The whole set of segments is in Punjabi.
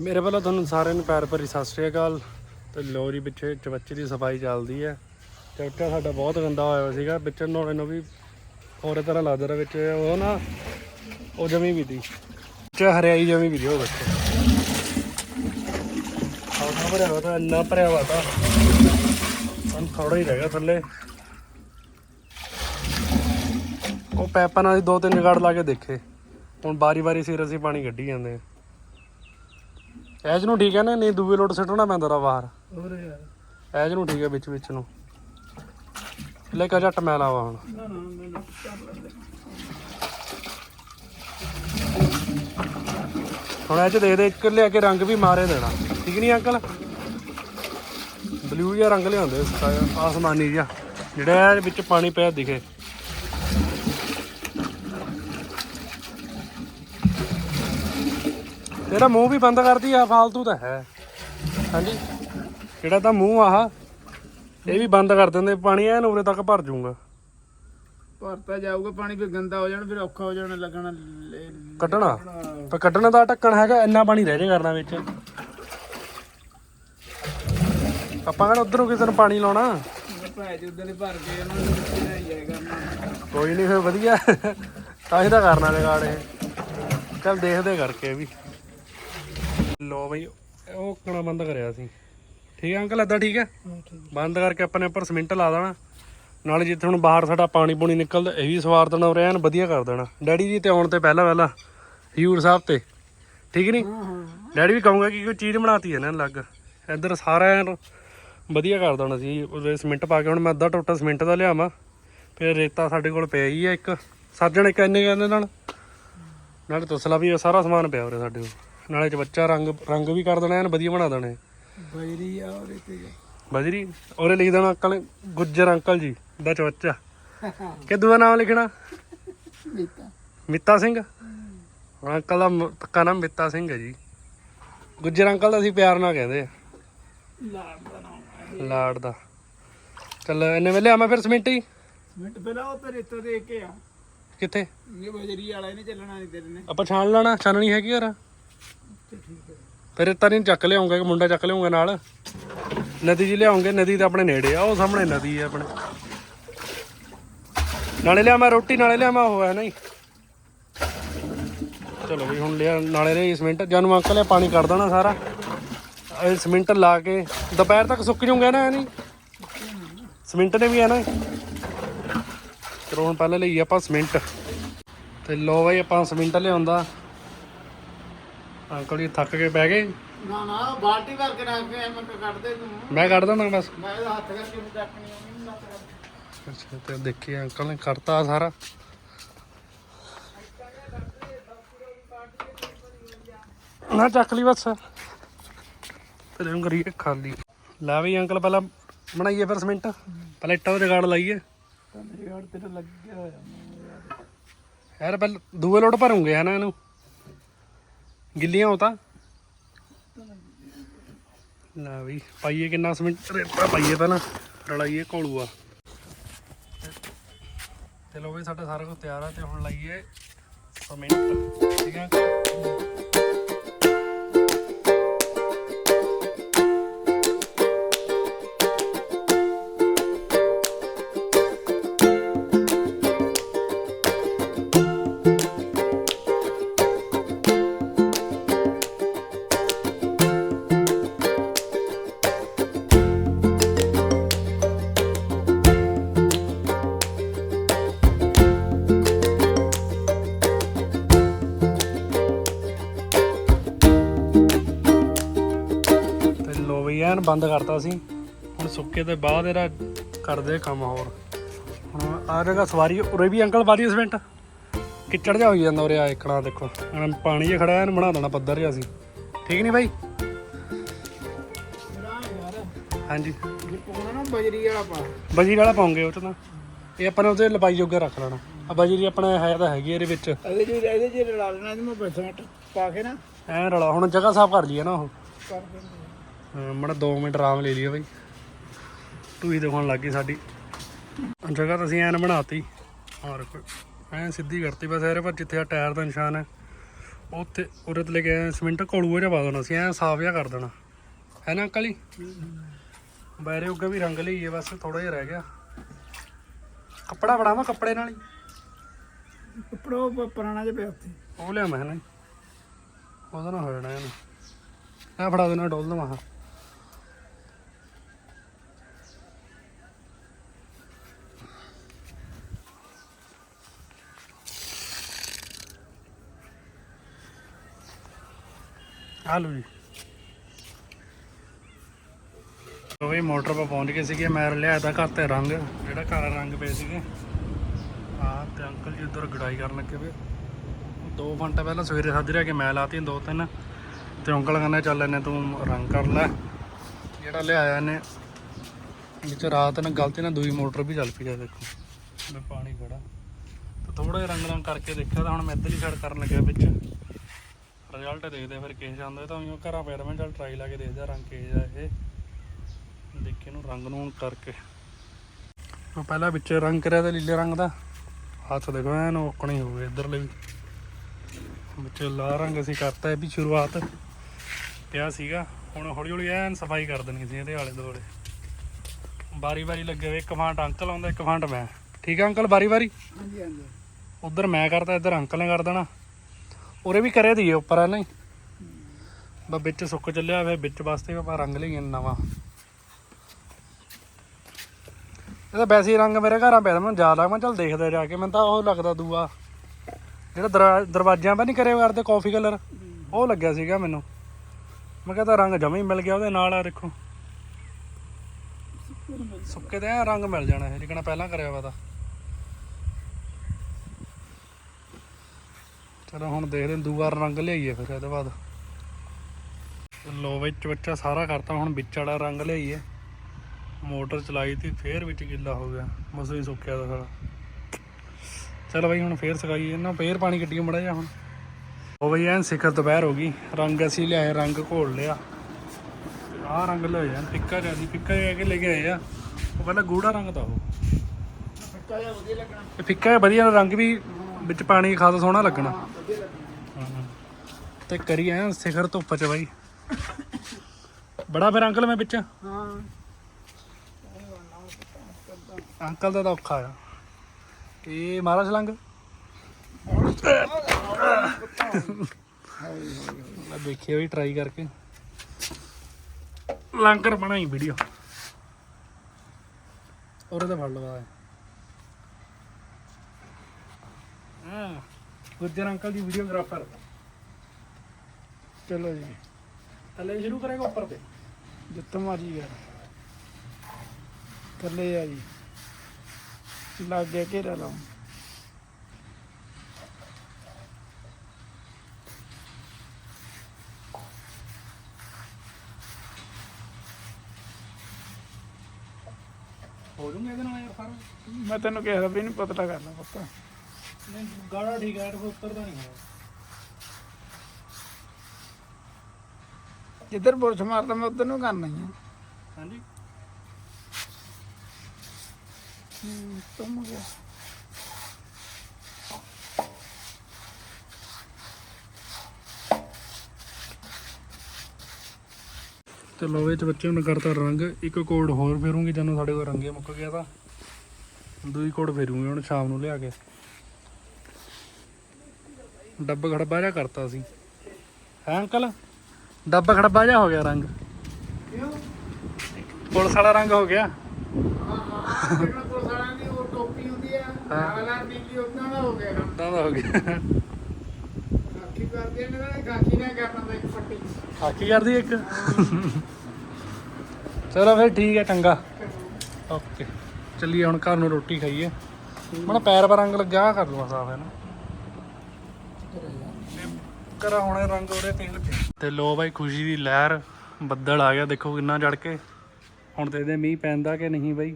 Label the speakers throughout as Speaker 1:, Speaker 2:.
Speaker 1: ਮੇਰੇ ਵੱਲੋਂ ਤੁਹਾਨੂੰ ਸਾਰਿਆਂ ਨੂੰ ਪਿਆਰ ਭਰੀ ਸਤਿ ਸ਼੍ਰੀ ਅਕਾਲ ਤੇ ਲੋਰੀ ਪਿੱਛੇ ਚਵੱਚੇ ਦੀ ਸਫ਼ਾਈ ਚੱਲਦੀ ਹੈ। ਚਵੱਚਾ ਸਾਡਾ ਬਹੁਤ ਗੰਦਾ ਹੋਇਆ ਹੋਇਆ ਸੀਗਾ ਵਿੱਚ ਨੋੜੇ ਨੂੰ ਵੀ ਹੋਰ ਤਰ੍ਹਾਂ ਲੱਗਦਾ ਰਿਹਾ ਵਿੱਚ। ਉਹ ਨਾ, ਉਹ ਜਮੀ ਵੀ ਦੀ ਚ ਹਰਿਆਈ ਜਮੀ ਵੀ ਦੀ ਉਹ ਬੱਚੇ ਆਹ ਭਰਿਆ ਹੋਇਆ ਤਾਂ ਇੰਨਾ ਭਰਿਆ ਹੋਇਆ ਤਾਂ। ਹੁਣ ਥੋੜਾ ਹੀ ਰਹਿ ਗਿਆ ਥੱਲੇ। ਉਹ ਪੈਪਾਂ ਨਾਲ ਦੋ ਤਿੰਨ ਗੜ ਲਾ ਕੇ ਦੇਖੇ। ਹੁਣ ਬਾਰੀ ਬਾਰੀ ਸਿਰ ਅਸੀਂ ਪਾਣੀ ਕੱਢੀ ਜਾਂਦੇ ਆ। ਐਜ ਨੂੰ ਠੀਕ ਹੈ ਨਾ ਨਹੀਂ ਦੂਏ ਲੋਟ ਸਿੱਟਣਾ ਪੈਂਦਾ ਰਾ ਬਾਹਰ।
Speaker 2: ਹੋਰ ਯਾਰ।
Speaker 1: ਐਜ ਨੂੰ ਠੀਕ ਹੈ ਵਿੱਚ ਵਿੱਚ ਨੂੰ। ਲੈ ਕੇ ਝੱਟ ਮੈਲਾ ਵਾ ਹੁਣ।
Speaker 2: ਨਾ ਨਾ ਨਾ ਨਾ ਕਰ ਲੈਂਦੇ।
Speaker 1: ਹੁਣ ਇਹ ਚ ਦੇਖਦੇ ਇੱਕ ਲਿਆ ਕੇ ਰੰਗ ਵੀ ਮਾਰੇ ਦੇਣਾ। ਠੀਕ ਨਹੀਂ ਅੰਕਲ? ਬਲੂ ਜਿਹਾ ਰੰਗ ਲਿਆਉਂਦੇ ਆਸਮਾਨੀ ਜਿਹਾ। ਜਿਹੜਾ ਇਹ ਵਿੱਚ ਪਾਣੀ ਪਿਆ ਦਿਖੇ। ਤੇਰਾ ਮੂੰਹ ਵੀ ਬੰਦ ਕਰਦੀ ਆ ਫਾਲਤੂ ਤਾਂ ਹੈ। ਹਾਂਜੀ? ਜਿਹੜਾ ਤਾਂ ਮੂੰਹ ਆਹ? ਇਹ ਵੀ ਬੰਦ ਕਰ ਦਿੰਦੇ ਪਾਣੀ ਐਨ ਉਰੇ ਤੱਕ ਭਰ ਜਾਊਗਾ।
Speaker 2: ਭਰਤਾ ਜਾਊਗਾ ਪਾਣੀ ਫਿਰ ਗੰਦਾ ਹੋ ਜਾਣਾ ਫਿਰ ਔਖਾ ਹੋ ਜਾਣਾ ਲੱਗਣਾ
Speaker 1: ਕੱਢਣਾ? ਪਰ ਕੱਢਣ ਦਾ ਢੱਕਣ ਹੈਗਾ ਇੰਨਾ ਪਾਣੀ ਰਹਿ ਜੇ ਕਰਨਾ ਵਿੱਚ। ਆਪਾਂ ਕਹਿੰਦਾ ਉਧਰੋਂ ਕਿਸੇ ਨੂੰ ਪਾਣੀ ਲਾਉਣਾ?
Speaker 2: ਭਾਈ ਜੀ ਉਧਰ ਹੀ ਭਰ ਕੇ ਉਹਨਾਂ ਨੂੰ ਲੈ ਜਾਏਗਾ
Speaker 1: ਕੋਈ ਨਹੀਂ ਫਿਰ ਵਧੀਆ। ਤਾਂ ਹੀ ਤਾਂ ਕਰਨਾ ਜਗਾੜ ਇਹ। ਚੱਲ ਦੇਖਦੇ ਕਰਕੇ ਵੀ। ਲੋ ਬਈ, ਉਹ ਕਣਾ ਬੰਦ ਕਰਿਆ ਸੀ। ਠੀਕ ਹੈ ਅੰਕਲ, ਏਦਾਂ ਠੀਕ ਹੈ ਬੰਦ ਕਰਕੇ ਆਪਣੇ ਉੱਪਰ ਸਿਮੈਂਟ ਲਾ ਦੇਣਾ। ਨਾਲੇ ਜਿੱਥੇ ਹੁਣ ਬਾਹਰ ਸਾਡਾ ਪਾਣੀ ਪੂਣੀ ਨਿਕਲਦਾ, ਇਹ ਵੀ ਸਵਾਰ ਦੇਣਾ ਉਰੇ ਐਨ ਵਧੀਆ ਕਰ ਦੇਣਾ। ਡੈਡੀ ਜੀ ਤੇ ਆਉਣ ਤੇ ਪਹਿਲਾਂ ਪਹਿਲਾਂ ਹਯੂਰ ਸਾਹਿਬ ਤੇ। ਠੀਕ ਨਹੀਂ? ਡੈਡੀ ਵੀ ਕਹੂੰਗਾ ਕਿ ਕੋਈ ਚੀਜ਼ ਬਣਾਤੀ ਹੈ ਨਾ ਲੱਗ ਇੱਧਰ ਸਾਰਾ ਐਨ ਵਧੀਆ ਕਰ ਦੇਣਾ ਸੀ। ਉਹਦੇ ਸਿਮੈਂਟ ਪਾ ਕੇ ਹੁਣ ਮੈਂ ਅੱਧਾ ਟੋਟਾ ਸਿਮੈਂਟ ਦਾ ਲਿਆਵਾਂ। ਫਿਰ ਰੇਤਾ ਸਾਡੇ ਕੋਲ ਪਿਆ ਹੀ ਹੈ ਇੱਕ। ਸਰਜਣ ਇੱਕ ਇੰਨੇ ਕਹਿੰਦੇ ਨਾਲ। ਨਾਲੇ ਤਸਲਾ ਵੀ ਇਹ ਸਾਰਾ ਸਮਾਨ ਪਿਆ ਉਰੇ ਸਾਡੇ ਕੋਲ। ਨਾਲੇ ਚ ਬੱਚਾ ਰੰਗ ਰੰਗ ਵੀ ਕਰ ਦੇਣਾ ਐਨ ਵਧੀਆ ਬਣਾ ਦੇਣੇ
Speaker 2: ਬਜਰੀ ਆ ਔਰ ਇੱਥੇ
Speaker 1: ਬਜਰੀ? ਉਹਰੇ ਲਿਖ ਦੇਣਾ ਅੰਕਲ ਗੁੱਜਰ ਅੰਕਲ ਜੀ ਦਾ ਚਵੱਚਾ। ਕਿ ਦੂਆ ਨਾਮ ਲਿਖਣਾ?
Speaker 2: ਮੀਤਾ।
Speaker 1: ਮਿੱਤਾ ਸਿੰਘ? ਹੁਣ ਅੰਕਲ ਦਾ ਮ- ਪੱਕਾ ਨਾਮ ਮਿੱਤਾ ਸਿੰਘ ਹੈ ਜੀ। ਗੁੱਜਰ ਅੰਕਲ ਦਾ ਅਸੀਂ ਪਿਆਰ ਨਾਲ ਕਹਿੰਦੇ ਆ।
Speaker 2: ਲਾੜ ਦਾ ਨਾਮ ਹੈ
Speaker 1: ਲਾੜ ਦਾ। ਚੱਲ ਇੰਨੇ ਵੇਲੇ ਆਵਾਂ ਫਿਰ ਸਿਮੈਂਟ ਹੀ?
Speaker 2: ਮਿੰਟ ਪਹਿਲਾਂ ਉਹ ਤੇ ਰੇਤਾ ਦੇ ਕੇ ਆ।
Speaker 1: ਕਿੱਥੇ?
Speaker 2: ਇਹ ਬਜਰੀ ਵਾਲਾ ਇਹਨੇ ਚੱਲਣਾ ਨਹੀਂ ਤੇਰੇ ਨੇ।
Speaker 1: ਆਪਾਂ ਛਾਣ ਲੈਣਾ ਛਾਨਣੀ ਹੈਗੀ ਯਾਰ
Speaker 2: ਤੇ ਠੀਕ ਹੈ
Speaker 1: ਫਿਰ ਇਹ ਤਾਂ ਨਹੀਂ ਚੱਕ ਲਿਆਉਂਗਾ ਕਿ ਮੁੰਡਾ ਚੱਕ ਲਿਆਉਂਗਾ ਨਾਲ। ਨਦੀ ਜੀ ਲਿਆਉਂਗੇ, ਨਦੀ ਤਾਂ ਆਪਣੇ ਨੇੜੇ ਆ, ਉਹ ਸਾਹਮਣੇ ਨਦੀ ਆ ਆਪਣੇ। ਨਾਲੇ ਲਿਆ ਮੈਂ ਰੋਟੀ, ਨਾਲੇ ਲਿਆ ਮੈਂ ਉਹ, ਹੈ ਨਹੀਂ ਚਲੋ ਵੀ ਹੁਣ ਲਿਆ, ਨਾਲੇ ਲਈ ਸਿਮੈਂਟ। ਜਾਨੂੰ ਅੰਕਲ ਇਹ ਪਾਣੀ ਕੱਢ ਦੇਣਾ ਸਾਰਾ। ਇਹ ਸਿਮੈਂਟ ਲਾ ਕੇ ਦੁਪਹਿਰ ਤੱਕ ਸੁੱਕ ਜੂਗਾ ਨਾ ਇਹ ਨਹੀਂ ਸਿਮੈਂਟ ਨੇ ਵੀ ਹੈ ਨਾ ਚਲੋ ਹੁਣ ਪਹਿਲਾਂ ਲਈ ਆਪਾਂ ਸਿਮੈਂਟ। ਤੇ ਲੋ ਬਾਈ ਆਪਾਂ ਸਿਮੈਂਟ ਲਿਆਉਂਦਾ। ਅੰਕਲ ਜੀ ਥੱਕ ਕੇ ਬਹਿ ਗਏ
Speaker 2: ਨਾ ਨਾ ਬਾਲਟੀ ਭਰ ਕੇ ਰੱਖ ਕੇ ਮੈਂ ਕੱਢ ਦੇ ਤੂੰ।
Speaker 1: ਮੈਂ ਕੱਢ ਦਿੰਦਾ ਬਸ।
Speaker 2: ਮੈਂ ਇਹਦਾ ਹੱਥ ਕਰਕੇ ਚੱਕਣੀ ਕਰਕੇ।
Speaker 1: ਅੱਛਾ ਤੇ ਦੇਖੀ ਅੰਕਲ ਨੇ ਕਰਤਾ ਸਾਰਾ। ਨਾ ਚੱਕ ਲਈ ਬਸ। ਤੇ ਇਹਨੂੰ ਕਰੀਏ ਖਾਲੀ। ਲੈ ਵੀ ਅੰਕਲ ਪਹਿਲਾਂ ਬਣਾਈਏ ਫਿਰ ਸਿਮੈਂਟ। ਪਹਿਲਾਂ ਇੱਟਾਂ ਦਾ ਜਗਾੜ ਲਾਈਏ।
Speaker 2: ਯਾਰ ਤੇਰਾ ਲੱਗਿਆ ਹੋਇਆ
Speaker 1: ਯਾਰ। ਪਹਿਲਾਂ ਦੂਏ ਲੋਟ ਭਰੂਗੇ ਹਨਾ ਇਹਨੂੰ? ਗਿੱਲੀਆਂ ਉਹ ਤਾਂ। ਲੈ ਵੀ ਪਾਈਏ ਕਿੰਨਾ ਸਮਿੰਟ ਰੇਤਾ ਪਾਈਏ ਪਹਿਲਾਂ, ਰਲਾਈਏ ਘੋਲੂਆ। ਚਲੋ ਵੀ ਸਾਡਾ ਸਾਰਾ ਕੁਝ ਤਿਆਰ ਆ ਤੇ ਹੁਣ ਲਾਈਏ ਸਿਮੈਂਟ ਠੀਕ ਹੈ ਲੋ ਵੀ ਐਨ ਬੰਦ ਕਰਤਾ ਸੀ। ਹੁਣ ਸੁੱਕੇ ਤੇ ਬਾਅਦ ਇਹਦਾ ਕਰਦੇ ਕੰਮ ਹੋਰ। ਹੁਣ ਆ ਜਗਾ ਸਵਾਰੀ ਉਰੇ ਵੀ ਅੰਕਲ ਬਾਰੀ ਸਿਮੈਂਟ ਕਿੱਚੜ ਜਾ ਹੋਈ ਜਾਂਦਾ ਉਰੇ ਆ ਇਕਣਾ ਦੇਖੋ। ਹੁਣ ਪਾਣੀ ਜਿਹਾ ਖੜਾ ਐਨ ਬਣਾ ਦੇਣਾ ਪੱਧਰ ਜਿਹਾ ਸੀ ਠੀਕ ਨਹੀਂ ਬਾਈ? ਹਾਂਜੀ।
Speaker 2: ਜੇ ਪਾਉਣਾ ਨਾ ਬਜਰੀ ਵਾਲਾ ਪਾ
Speaker 1: ਬਜਰੀ ਵਾਲਾ ਪਾਉਂਗੇ ਉਹ ਚ ਤਾਂ। ਇਹ ਆਪਾਂ ਨੇ ਉਹਦੇ ਲਪਾਈ ਜੋਗਾ ਰੱਖ ਲੈਣਾ। ਆ ਬਜਰੀ ਆਪਣਾ ਹੈ ਤਾਂ ਹੈਗੀ ਇਹਦੇ ਵਿੱਚ।
Speaker 2: ਇਹਦੇ ਜੀ ਇਹਦੇ ਜੀ ਰਲਾ ਲੈਣਾ ਇਹਨੂੰ ਮੈਂ ਬਸਮਟ ਪਾ ਕੇ ਨਾ।
Speaker 1: ਐਨ ਰਲਾ ਹੁਣ ਜਗ੍ਹਾ ਸਾਫ਼ ਕਰ ਲਈਏ ਨਾ ਉਹ।
Speaker 2: ਕਰ ਦਿੰਦੇ
Speaker 1: ਹਾਂ, ਮਾੜਾ 2 ਮਿੰਟ ਆਰਾਮ ਲੈ ਲਈਏ ਬਾਈ। ਟੂਈ ਦਿਖਾਉਣ ਲੱਗੀ ਸਾਡੀ। ਜਗ੍ਹਾ ਤਾਂ ਅਸੀਂ ਐਨ ਬਣਾਤੀ। ਔਰ ਐਨ ਸਿੱਧੀ ਕਰਤੀ ਬਸ ਇਹਦੇ ਪਰ ਜਿੱਥੇ ਆ ਟਾਇਰ ਦਾ ਨਿਸ਼ਾਨ ਹੈ ਉੱਥੇ ਉਰੇ ਤੇ ਲੈ ਕੇ ਆਏ ਸਿਮੈਂਟ ਕੋਲੂਆ ਜਿਹਾ ਪਾ ਦੇਣਾ ਸੀ ਐ ਸਾਫ਼ ਜਿਹਾ ਕਰ ਦੇਣਾ। ਹੈ ਨਾ ਅੰਕਲ ਜੀ? ਬਾਰੇ ਉੱਗਾ ਵੀ ਰੰਗ ਲਈਏ ਬਸ ਥੋੜਾ ਜਿਹਾ ਰਹਿ ਗਿਆ। ਕੱਪੜਾ ਬਣਾਵਾ ਕੱਪੜੇ ਨਾਲ ਹੀ?
Speaker 2: ਕੱਪੜਾ ਉਹ ਪੁਰਾਣਾ ਜਿਹਾ ਪਿਆ ਉੱਥੇ।
Speaker 1: ਉਹ ਲਿਆ ਮੈਂ ਨਾ ਉਹਦਾ ਨਾ ਹੋ ਜਾਣਾ ਇਹਨੂੰ। ਆ ਫੜਾ ਦੇਣਾ ਡੋਲ ਦਵਾਂ। ਆ ਲਓ ਜੀ। ਉਹ ਵੀ ਮੋਟਰ 'ਤੇ ਪਹੁੰਚ ਗਏ ਸੀਗੇ, ਮੈਂ ਲਿਆ ਤਾ ਘਰ ਤੇ ਰੰਗ, ਜਿਹੜਾ ਕਾਲਾ ਰੰਗ ਪਏ ਸੀਗੇ। ਆ ਤੇ ਅੰਕਲ ਜੀ ਉਧਰ ਗੜਾਈ ਕਰਨ ਲੱਗੇ ਪਏ। ਦੋ ਘੰਟੇ ਪਹਿਲਾਂ ਸਵੇਰੇ ਸਾਜਰਿਆ ਕੇ ਮੈਂ ਲਾਤੀ ਦੋ ਤਿੰਨ, ਤੇ ਅੰਕਲ ਕਹਿੰਦਾ ਚੱਲ ਇਹਨੇ ਤੂੰ ਰੰਗ ਕਰ ਲੈ। ਜਿਹੜਾ ਲਿਆਇਆ ਇਹਨੇ, ਵਿੱਚ ਰਾਤ ਨੇ ਗਲਤੀ ਨਾਲ ਦੂਈ ਮੋਟਰ ਵੀ ਚੱਲ ਪਈ ਆ, ਦੇਖੋ। ਮੈਂ ਪਾਣੀ ਖੜਾ। ਤੇ ਥੋੜਾ ਜਿਹਾ ਰੰਗ ਰੰਗ ਕਰਕੇ ਦੇਖਿਆ ਤਾਂ ਹੁਣ ਮੈਂ ਇੱਧਰ ਹੀ ਸੜ ਕਰਨ ਲੱਗਿਆ ਵਿੱਚ ਰਿਜ਼ਲਟ ਦੇਖਦੇ ਫਿਰ ਕਿਸ ਜਾਂਦਾ ਤਾਂ ਉਹ ਘਰਾਂ ਪਿਆ ਮੈਂ ਚੱਲ ਟਰਾਈ ਲਾ ਕੇ ਦੇਖਦਾ ਰੰਗ ਕਿਸ ਜਾ ਇਹ। ਦੇਖੇ ਨੂੰ ਰੰਗ ਨੂੰ ਕਰਕੇ। ਮੈਂ ਪਹਿਲਾਂ ਵਿੱਚ ਰੰਗ ਕਰਿਆ ਤੇ ਲੀਲੇ ਰੰਗ ਦਾ। ਹੱਥ ਦੇਖੋ ਐਨ ਓਕਣੇ ਹੋ ਗਏ ਇੱਧਰਲੇ ਵੀ। ਵਿੱਚ ਲਾਲ ਰੰਗ ਅਸੀਂ ਕਰਤਾ ਇਹ ਵੀ ਸ਼ੁਰੂਆਤ। ਪਿਆ ਸੀਗਾ ਹੁਣ ਹੌਲੀ ਹੌਲੀ ਐਨ ਸਫ਼ਾਈ ਕਰ ਦੇਣੀ ਸੀ ਇਹਦੇ ਆਲੇ ਦੁਆਲੇ। ਬਾਰੀ ਬਾਰੀ ਲੱਗੇ ਹੋਏ ਇੱਕ ਫਾਂਟ ਅੰਕਲ ਆਉਂਦਾ ਇੱਕ ਫਾਂਟ ਮੈਂ। ਠੀਕ ਆ ਅੰਕਲ ਬਾਰੀ ਬਾਰੀ
Speaker 2: ਹਾਂਜੀ ਹਾਂਜੀ।
Speaker 1: ਉਧਰ ਮੈਂ ਕਰਤਾ ਇੱਧਰ ਅੰਕਲ ਨੇ ਕਰ ਦੇਣਾ। ਉਰੇ ਵੀ ਕਰੇ ਦੀ ਉੱਪਰ ਆ ਨਹੀਂ ਬਸ ਵਿੱਚ ਸੁੱਕ ਚੱਲਿਆ ਫਿਰ ਵਿੱਚ ਵਾਸਤੇ ਆਪਾਂ ਰੰਗ ਲਈਏ ਨਵਾਂ। ਇਹਦਾ ਵੈਸੇ ਹੀ ਰੰਗ ਮੇਰੇ ਘਰਾਂ ਪਿਆ, ਮੈਨੂੰ ਜ਼ਿਆਦਾ ਮੈਂ ਚੱਲ ਦੇਖਦਾ ਜਾ ਕੇ, ਮੈਨੂੰ ਤਾਂ ਉਹ ਲੱਗਦਾ ਦੂਆ। ਜਿਹੜਾ ਦਰਾ- ਦਰਵਾਜ਼ਿਆਂ 'ਤੇ ਨਹੀਂ ਕਰਿਆ ਕਰਦੇ ਕਾਫੀ ਕਲਰ ਉਹ ਲੱਗਿਆ ਸੀਗਾ ਮੈਨੂੰ। ਮੈਂ ਕਹਿੰਦਾ ਰੰਗ ਜਮਾ ਹੀ ਮਿਲ ਗਿਆ ਉਹਦੇ ਨਾਲ, ਆ ਦੇਖੋ। ਸੁੱਕੇ ਤੇ ਰੰਗ ਮਿਲ ਜਾਣਾ, ਇਹ ਜਿਕਣਾ ਪਹਿਲਾਂ ਕਰਿਆ ਵਾ ਤਾਂ। ਚਲੋ ਹੁਣ ਦੇਖਦੇ ਹਾਂ ਦੂਆ ਰੰਗ ਲਿਆਈਏ ਫਿਰ ਇਹਦੇ ਬਾਅਦ। ਲੋ ਵਿੱਚ ਬੱਚਾ ਸਾਰਾ ਕਰਤਾ ਹੁਣ ਵਿੱਚ ਵਾਲਾ ਰੰਗ ਲਿਆਈਏ। ਮੋਟਰ ਚਲਾਈ ਤੀ ਫੇਰ ਵਿੱਚ ਗਿੱਲਾ ਹੋ ਗਿਆ। ਮਸਾ ਹੀ ਸੁੱਕਿਆ ਦਾ ਸਾਰਾ। ਚਲੋ ਬਈ ਹੁਣ ਫੇਰ ਸਕਾਈਏ ਇਹਨਾਂ ਫੇਰ ਪਾਣੀ ਕੱਢੀਏ ਮੜਾ ਜਾ ਹੁਣ। ਉਹ ਬਈ ਐਨ ਸਿਖਰ ਦੁਪਹਿਰ ਹੋ ਗਈ। ਰੰਗ ਅਸੀਂ ਲਿਆਏ ਰੰਗ ਘੋਲ ਲਿਆ। ਆਹ ਰੰਗ ਲਿਆਏ ਆ ਫਿੱਕਾ ਜਿਹਾ ਸੀ। ਫਿੱਕਾ ਜਿਹਾ ਕੇ ਲੈ ਕੇ ਆਏ ਆ? ਉਹ ਪਹਿਲਾਂ ਗੂੜਾ ਰੰਗ ਤਾਂ ਉਹ।
Speaker 2: ਫਿੱਕਾ ਜਿਹਾ ਵਧੀਆ ਲੱਗਣਾ।
Speaker 1: ਫਿੱਕਾ ਜਿਹਾ ਵਧੀਆ ਰੰਗ ਵੀ ਵਿੱਚ ਪਾਣੀ ਖਾਦਾ ਸੋਹਣਾ ਲੱਗਣਾ।
Speaker 2: ਹਾਂ।
Speaker 1: ਤੇ ਕਰੀ ਐ ਸਿਖਰ ਧੁੱਪ ਚ ਬਾਈ। ਬੜਾ ਫਿਰ ਅੰਕਲ ਮੈਂ ਵਿੱਚ
Speaker 2: ਹਾਂ।
Speaker 1: ਅੰਕਲ ਦਾ ਤਾਂ ਔਖਾ ਆ। ਇਹ ਮਹਾਰਾਜ ਲੰਗ ਮੈਂ ਦੇਖਿਆ ਵੀ ਟਰਾਈ ਕਰਕੇ। ਲੰਗਰ ਬਣਾਈ ਵੀਡੀਓ ਉਹਦੇ ਤਾਂ ਫੜ ਲਵਾ ਹਾਂ ਗੁੱਜਰ ਅੰਕਲ ਦੀ ਵੀਡੀਓਗ੍ਰਾਫਰ।
Speaker 2: ਚਲੋ ਜੀ।
Speaker 1: ਥੱਲੇ ਸ਼ੁਰੂ ਕਰੇਗਾ ਉੱਪਰ ਤੇ।
Speaker 2: ਜਿੱਤ ਮਾਰੀ ਯਾਰ। ਥੱਲੇ ਆ ਜੀ। ਲੱਗ ਗਿਆ ਘੇਰਾ ਲਾਉਂ
Speaker 1: ਹੋ ਜੂਗਾ ਇਹਦੇ ਨਾਲ ਯਾਰ ਸਾਰਾ।
Speaker 2: ਮੈਂ ਤੈਨੂੰ ਕਿਹਾ ਵੀ ਨਹੀਂ ਪਤਲਾ ਕਰ ਲਾ ਪੱਕਾ
Speaker 1: ਨਹੀਂ ਗਾੜਾ ਠੀਕ ਹੈ ਇਹ ਉੱਤਰ ਦਾ ਨਹੀਂ ਹੈ
Speaker 2: ਜਿੱਧਰ ਬੁਰਸ਼ ਮਾਰਦਾ ਮੈਂ ਉਧਰ ਨੂੰ ਕਰਨਾ ਹੀ ਆ
Speaker 1: ਹਾਂਜੀ
Speaker 2: ਤੁਮ ਗਿਆ।
Speaker 1: ਤੇ ਲੋ ਵਿੱਚ ਬੱਚੇ ਨੂੰ ਕਰਤਾ ਰੰਗ ਇੱਕ ਕੋਡ ਹੋਰ ਫੇਰੂੰਗੀ ਜਦੋਂ ਸਾਡੇ ਕੋਲ ਰੰਗੇ ਮੁੱਕ ਗਿਆ ਤਾਂ। ਦੂਈ ਕੋਡ ਫੇਰੂੰਗੀ ਹੁਣ ਸ਼ਾਮ ਨੂੰ ਲਿਆ ਕੇ। ਡੱਬ ਖੜਬਾ ਜਿਹਾ ਕਰਤਾ ਸੀ। ਹੈ ਅੰਕਲ? ਡੱਬ ਖੜਬਾ ਜਿਹਾ ਹੋ ਗਿਆ ਰੰਗ।
Speaker 2: ਕਿਉਂ?
Speaker 1: ਪੁਲਿਸ ਵਾਲਾ ਰੰਗ ਹੋ ਗਿਆ।
Speaker 2: ਹਾਂ ਜਿਹੜਾ ਪੁਲਿਸ ਵਾਲਿਆਂ ਦੀ ਉਹ ਟੋਪੀ ਹੁੰਦੀ ਆ ਲਾਲ ਲਾਲ ਨੀਲੀ ਉਦਾਂ ਦਾ ਹੋ ਗਿਆ ਕੰਮ।
Speaker 1: ਤਾਂ ਦਾ ਹੋ ਗਿਆ।
Speaker 2: ਕਾਕੀ ਕਰਦੇ ਨੇ ਨਾ ਕਾਕੀ ਨੇ ਕਰਨਾ ਤਾਂ ਇੱਕ
Speaker 1: ਕਰਦੀ ਚਲੋ ਫਿਰ ਠੀਕ ਹੈ ਚੰਗਾ। ਓਕੇ। ਚੱਲੀਏ ਹੁਣ ਘਰ ਨੂੰ ਰੋਟੀ ਖਾਈਏ। ਮਣਾ ਪੈਰ ਪਰ ਰੰਗ ਆਹ ਕਰ ਲਵਾਂ ਸਾਫ਼ ਹੈ ਨਾ। ਕਰਾ ਹੁਣੇ ਰੰਗ ਉਹਦੇ ਤੇ। ਲੱਗੇ ਤੇ ਲੋ ਬਾਈ ਖੁਸ਼ੀ ਦੀ ਲਹਿਰ ਬੱਦਲ ਆ ਗਿਆ। ਦੇਖੋ ਕਿੰਨਾ ਚੜ ਕੇ। ਹੁਣ ਤੇ ਇਹਦੇ ਮੀਂਹ ਪੈਂਦਾ ਕਿ ਨਹੀਂ ਬਾਈ?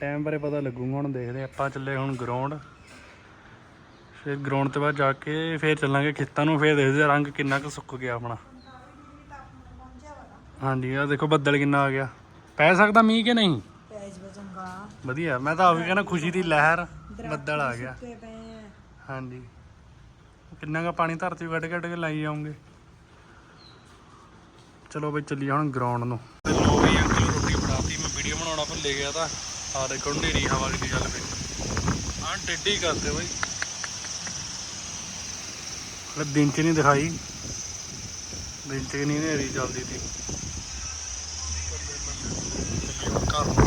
Speaker 1: ਟਾਈਮ ਬਾਰੇ ਪਤਾ ਲੱਗੂਗਾ ਹੁਣ ਦੇਖਦੇ। ਆਪਾਂ ਚੱਲੇ ਹੁਣ ਗਰਾਊਂਡ ਫਿਰ ਗਰਾਊਂਡ ਤੇ ਬਾਅਦ ਜਾ ਕੇ ਫਿਰ ਚੱਲਾਂਗੇ ਖੇਤਾਂ ਨੂੰ। ਫਿਰ ਦੇਖਦੇ ਰੰਗ ਕਿੰਨਾ ਕੁ ਸੁੱਕ ਗਿਆ ਆਪਣਾ। ਹਾਂਜੀ ਆ ਦੇਖੋ ਬੱਦਲ ਕਿੰਨਾ ਆ ਗਿਆ। ਪੈ ਸਕਦਾ ਮੀਂਹ ਕਿ ਨਹੀਂ?
Speaker 3: ਪੈਜ ਵਜੰਗਾ
Speaker 1: ਵਧੀਆ। ਮੈਂ ਤਾਂ ਆਪ ਹੀ ਕਹਿੰਦਾ ਖੁਸ਼ੀ ਦੀ ਲਹਿਰ ਬੱਦਲ ਆ ਗਿਆ।
Speaker 3: ਆ।
Speaker 1: ਹਾਂਜੀ। ਕਿੰਨਾ ਕੁ ਪਾਣੀ ਧਰਤੀ ਕੱਢ ਕੱਢ ਕੇ ਲਾਈ ਜਾਉਂਗੇ ਚਲੋ ਬਈ ਚੱਲੀਏ ਹੁਣ ਗਰਾਊਂਡ ਨੂੰ। ਲੋ ਅੰਕਲ ਰੋਟੀ ਫੜਾਤੀ ਮੈਂ ਵੀਡੀਓ ਬਣਾਉਣਾ ਭੁੱਲੇ ਗਿਆ ਤਾਂ ਆ ਦੇਖੋ ਢੇਰੀ ਹਵਾ ਕਿੱਡੀ ਚੱਲ ਪਈ ਆਹ ਟੇਢੀ ਕਰਦੇ ਬਈ। ਹਲੇ ਦਿਨ ਚ ਨਹੀਂ ਦਿਖਾਈ। ਦਿਨ ਚ ਨਹੀਂ ਹਨੇਰੀ ਚੱਲਦੀ ਸੀ। ਚੱਲੀਏ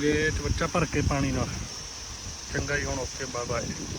Speaker 1: ਹੁਣ ਘਰ 'ਚ ਦੇਖੋਗੇ ਭਰ ਕੇ ਪਾਣੀ ਨਾਲ। ਚੰਗਾ ਹੀ ਹੁਣ ਓਕੇ ਬਾਏ ਬਾਏ